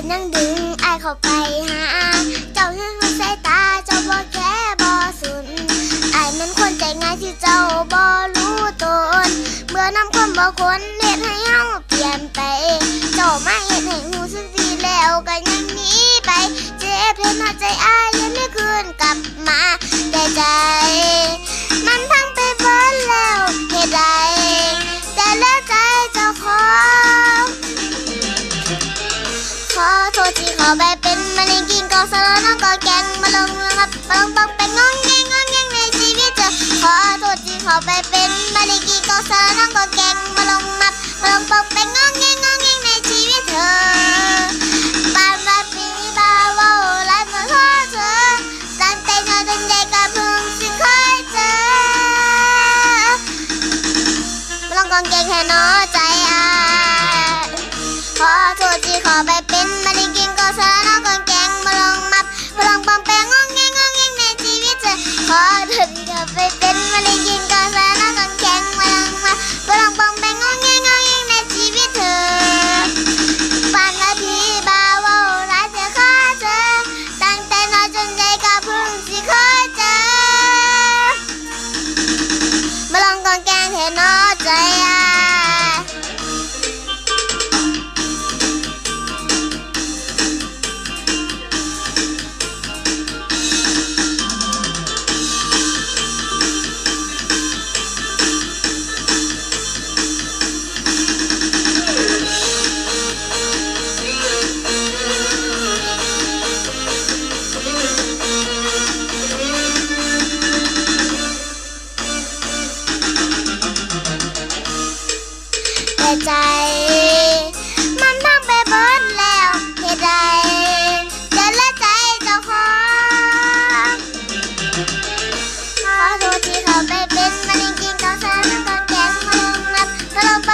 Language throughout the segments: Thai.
ดยังดึงไอเข้าไปหา เจ้าห้หัวสายตาเจ้าบ่แค่บ่สุนไอายนั้นคนใจง่ายที่เจ้าบ่รู้ตนเมื่อนำคนบ่คนเฮ็ดให้เฮาเปลี่ยนไป เจ้ามาเฮ็ดให้หูสึกดีแล้วก็ยังหนีไป เจ็บเห็นหัวใจอายยังไม่คืนกลับมาแต่ใจ มันพัง เป็นมะเร็งกินกองสารน้องก็แกงมาลงรับมาลงบังเป็นงองแงงงองแงงในชีวิตเธอปานมาปีบาวาไล่มาขอเธอตั้งแต่นอนจนเด็กก็เพิ่งสิเคยเจอมาลงกองแกงแค่น้อใจอะขอโทษที่ขอไปเป็น แต่ใจ มันพังไปเบิดแล้วเหตุใดจะละใจเจ้าของขอโทษที่เขาไปเป็นมันจริงๆต้องสารต้องแกงมาลงนับมาลงปังแป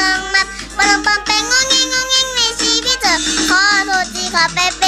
ลองมามาลองปอมแปงงงงงงงงในชีวิตเธอขอโทษที่ขอไปเป็น